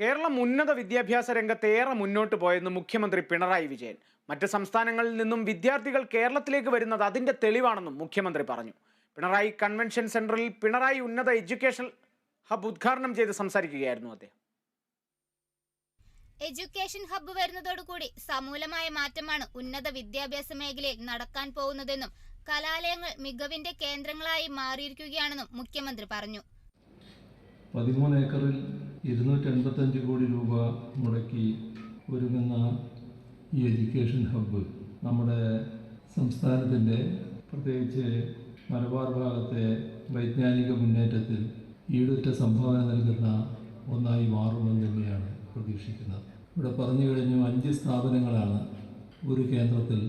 കേരളം ഉന്നത വിദ്യാഭ്യാസ രംഗത്ത് ഏറെ മുന്നോട്ട് പോയെന്ന് മുഖ്യമന്ത്രി പിണറായി വിജയൻ. മറ്റ് സംസ്ഥാനങ്ങളിൽ നിന്നും വിദ്യാർത്ഥികൾ കേരളത്തിലേക്ക് വരുന്നത് അതിന്റെ തെളിവാണെന്നും മുഖ്യമന്ത്രി പറഞ്ഞു. പിണറായി കൺവെൻഷൻ സെന്ററിൽ പിണറായി ഉന്നത എഡ്യൂക്കേഷൻ ഹബ് ഉദ്ഘാടനം ചെയ്ത് സംസാരിക്കുകയായിരുന്നു അദ്ദേഹം. എഡ്യൂക്കേഷൻ ഹബ്ബ് വരുന്നതോടുകൂടി സമൂലമായ മാറ്റമാണ് ഉന്നത വിദ്യാഭ്യാസ മേഖലയിൽ നടക്കാൻ പോകുന്നതെന്നും കലാലയങ്ങൾ മികവിന്റെ കേന്ദ്രങ്ങളായി മാറിയിരിക്കുകയാണെന്നും മുഖ്യമന്ത്രി പറഞ്ഞു. പതിമൂന്ന് ഏക്കറിൽ ഇരുന്നൂറ്റി എൺപത്തഞ്ച് കോടി രൂപ മുടക്കി ഒരുങ്ങുന്ന ഈ എഡ്യൂക്കേഷൻ ഹബ്ബ് നമ്മുടെ സംസ്ഥാനത്തിന്റെ പ്രത്യേകിച്ച് മലബാർ ഭാഗത്തെ വൈജ്ഞാനിക മുന്നേറ്റത്തിൽ ഈടുറ്റ സംഭാവന നൽകുന്ന ഒന്നായി മാറുമെന്ന് തന്നെയാണ് പ്രതീക്ഷിക്കുന്നത്. ഇവിടെ പറഞ്ഞു കഴിഞ്ഞു അഞ്ച് സ്ഥാപനങ്ങളാണ് ഒരു കേന്ദ്രത്തിൽ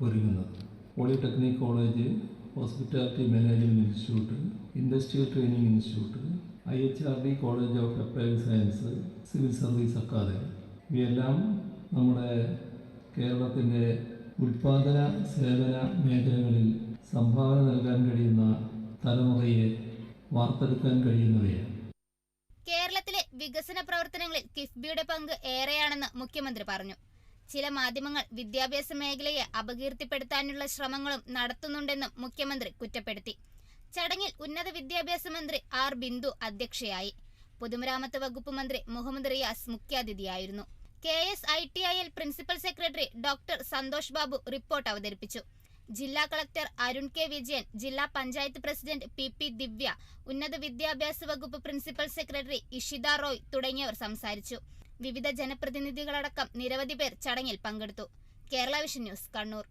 ഒരുങ്ങുന്നത്. Polytechnic college hospitality management institute industrial training institute I H R D college of applied science civil service academy. ഇവയെല്ലാം നമ്മുടെ കേരളത്തിന്റെ ഉൽപാദന സേവന മേഖലകളിൽ സംഭാവന നൽകാൻ കഴിയുന്ന തലമുറയെ വാർത്തെടുക്കാൻ കഴിയുന്നവയാണ്. കേരളത്തിലെ വികസന പ്രവർത്തനങ്ങളിൽ കിഫ്ബിയുടെ പങ്ക് ഏറെയാണെന്ന് മുഖ്യമന്ത്രി പറഞ്ഞു. ചില മാധ്യമങ്ങൾ വിദ്യാഭ്യാസ മേഖലയെ അപകീർത്തിപ്പെടുത്താനുള്ള ശ്രമങ്ങളും നടത്തുന്നുണ്ടെന്നും മുഖ്യമന്ത്രി കുറ്റപ്പെടുത്തി. ചടങ്ങിൽ ഉന്നത വിദ്യാഭ്യാസ മന്ത്രി ആർ ബിന്ദു അധ്യക്ഷയായി. പൊതുമരാമത്ത് വകുപ്പ് മന്ത്രി Muhammad Riyas മുഖ്യാതിഥിയായിരുന്നു. K S I T I L principal secretary doctor Santhosh Babu report അവതരിപ്പിച്ചു. ജില്ലാ കളക്ടർ അരുൺ കെ വിജയൻ ജില്ലാ panchayat president P P Divya ഉന്നത വിദ്യാഭ്യാസ വകുപ്പ് പ്രിൻസിപ്പൽ സെക്രട്ടറി ഇഷിത റോയ് തുടങ്ങിയവർ സംസാരിച്ചു. വിവിധ ജനപ്രതിനിധികളടക്കം നിരവധി പേർ ചടങ്ങിൽ പങ്കെടുത്തു. Kerala vision news Kannur.